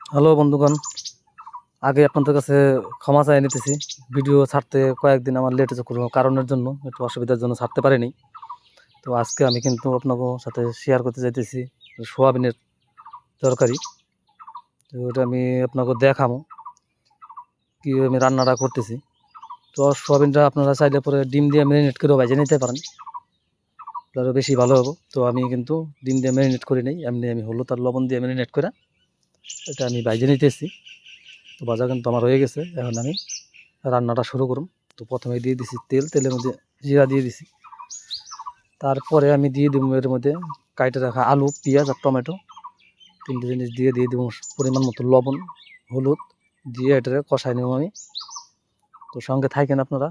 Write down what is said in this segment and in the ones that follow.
Hello বন্ধুগণ, আগে আপনাদের কাছে ক্ষমা চাই নিতেছি। ভিডিও ছাড়তে কয়েকদিন আমার লেট হয়েছে কোনো কারণের জন্য, একটু অসুবিধার জন্য ছাড়তে পারিনি। তো আজকে আমি কিন্তু আপনাকে সাথে শেয়ার করতে চাইতেছি সোয়াবিনের তরকারি। তো ওটা আমি আপনাকে দেখাবো, কীভাবে আমি রান্নাটা করতেছি। তো সোয়াবিনটা আপনারা চাইলে পরে ডিম দিয়ে ম্যারিনেট করেও ভেজে নিতে পারেন। তাহলে বেশি ভালো হবে। তো আমি কিন্তু ডিম দিয়ে ম্যারিনেট করি নেই, এমনি আমি হলুদ তার লবণ দিয়ে ম্যারিনেট করে এটা আমি বাইজে নিতেছি। তো বাজার কিন্তু আমার হয়ে গেছে। এখন আমি রান্নাটা শুরু করুন তো প্রথমে দিয়ে দিছি তেল। তেলের মধ্যে জিরা দিয়ে দিছি। তারপরে আমি দিয়ে দিব এর মধ্যে কাইটে রাখা আলু, পেঁয়াজ আর টমেটো। তিনটে জিনিস দিয়ে দিয়ে দেবো পরিমাণ মতো লবণ, হলুদ। দিয়ে এটারে কষাই নেব আমি। তো সঙ্গে থাকেন আপনারা।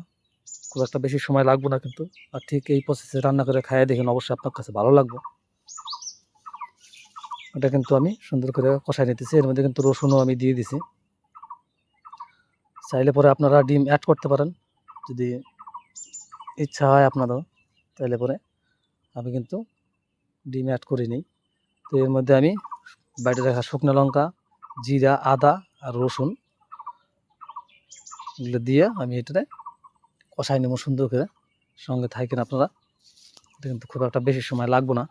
খুব একটা বেশি সময় লাগবে না কিন্তু। আর ঠিক এই প্রসেসে রান্না করে খাইয়ে দেখেন অবশ্যই আপনার কাছে ভালো লাগবে। এটা কিন্তু আমি সুন্দর করে কষাই নিতেছি। এর মধ্যে কিন্তু রসুনও আমি দিয়ে দিছি। চাইলে পরে আপনারা ডিম অ্যাড করতে পারেন। যদি ইচ্ছা হয় আপনারও তাইলে পরে আমি কিন্তু ডিম অ্যাড করে নিই। তো এর মধ্যে আমি বাইরে রাখা শুকনো লঙ্কা, জিরা, আদা আর রসুন এগুলো দিয়ে আমি এটাতে কষাই নেব সুন্দর করে। সঙ্গে থাকেন আপনারা। এটা কিন্তু খুব একটা বেশি সময় লাগবো না।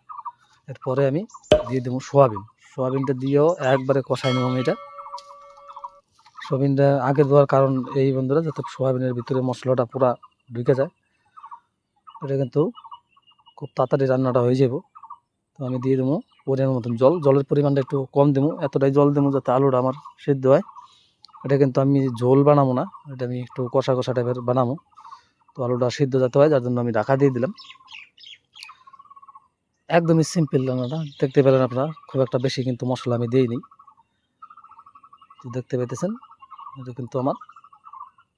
এরপরে আমি দিয়ে দেবো সোয়াবিন। সোয়াবিনটা দিয়েও একবারে কষাই নেব আমি এটা। সোয়াবিনটা আগে দেওয়ার কারণ এই বন্ধুরা, যাতে সোয়াবিনের ভিতরে মশলাটা পুরা ঢুকে যায়। এটা কিন্তু খুব তাড়াতাড়ি রান্নাটা হয়ে যাব। তো আমি দিয়ে দেবো পরিমাণ মতন জল। জলের পরিমাণটা একটু কম দেবো, এতটাই জল দেবো যাতে আলুটা আমার সিদ্ধ হয়। এটা কিন্তু আমি ঝোল বানাবো না, এটা আমি একটু কষা কষা টাইপের বানাবো। তো আলুটা সিদ্ধ যাতে হয়, যার জন্য আমি ঢাকা দিয়ে দিলাম। একদমই সিম্পল রান্নাটা দেখতে পেলেন আপনারা, খুব একটা বেশি কিন্তু মশলা আমি দিইনি। তো দেখতে পেতেছেন এটা কিন্তু আমার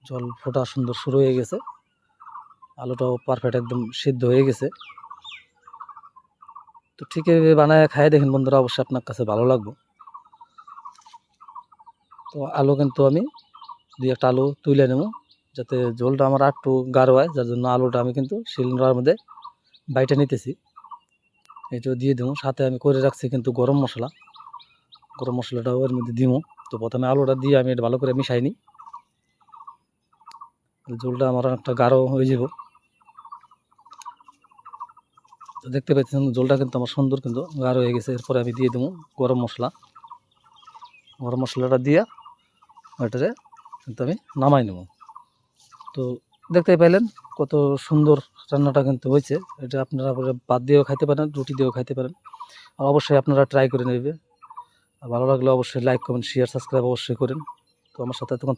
জল ফোটা সুন্দর শুরু হয়ে গেছে। আলুটাও পারফেক্ট একদম সিদ্ধ হয়ে গেছে। তো ঠিক এভাবে বানায় খাই দেখেন বন্ধুরা, অবশ্যই আপনার কাছে ভালো লাগবে। তো আলু কিন্তু আমি দুই একটা আলু তুলে নেব, যাতে জলটা আমার একটু গাঢ় হয়, যার জন্য আলুটা আমি কিন্তু শিলনোড়ার মধ্যে বাইটে নিতেছি। এটা দিয়ে দেবো সাথে আমি করে রাখছি কিন্তু গরম মশলা। গরম মশলাটাও এর মধ্যে দিব তো প্রথমে আলুটা দিয়ে আমি এটা ভালো করে মিশাই নিই। ঝোলটা আমার একটা গাঢ় হয়ে যাব। তো দেখতে পাচ্ছেন, ঝোলটা কিন্তু আমার সুন্দর কিন্তু গাঢ় হয়ে গেছে। এরপরে আমি দিয়ে দেবো গরম মশলা। গরম মশলাটা দিয়ে ওইটারে কিন্তু আমি নামাই নেব। তো দেখতে পাইলেন কত সুন্দর রান্নাটা কিন্তু হয়েছে। এটা আপনারা বাদ দিয়েও খাইতে পারেন, রুটি দিয়েও খাইতে পারেন। আর অবশ্যই আপনারা ট্রাই করে নেবে ভালো লাগলে অবশ্যই লাইক কমেন্ট শেয়ার সাবস্ক্রাইব অবশ্যই করেন। তো আমার সাথে তখন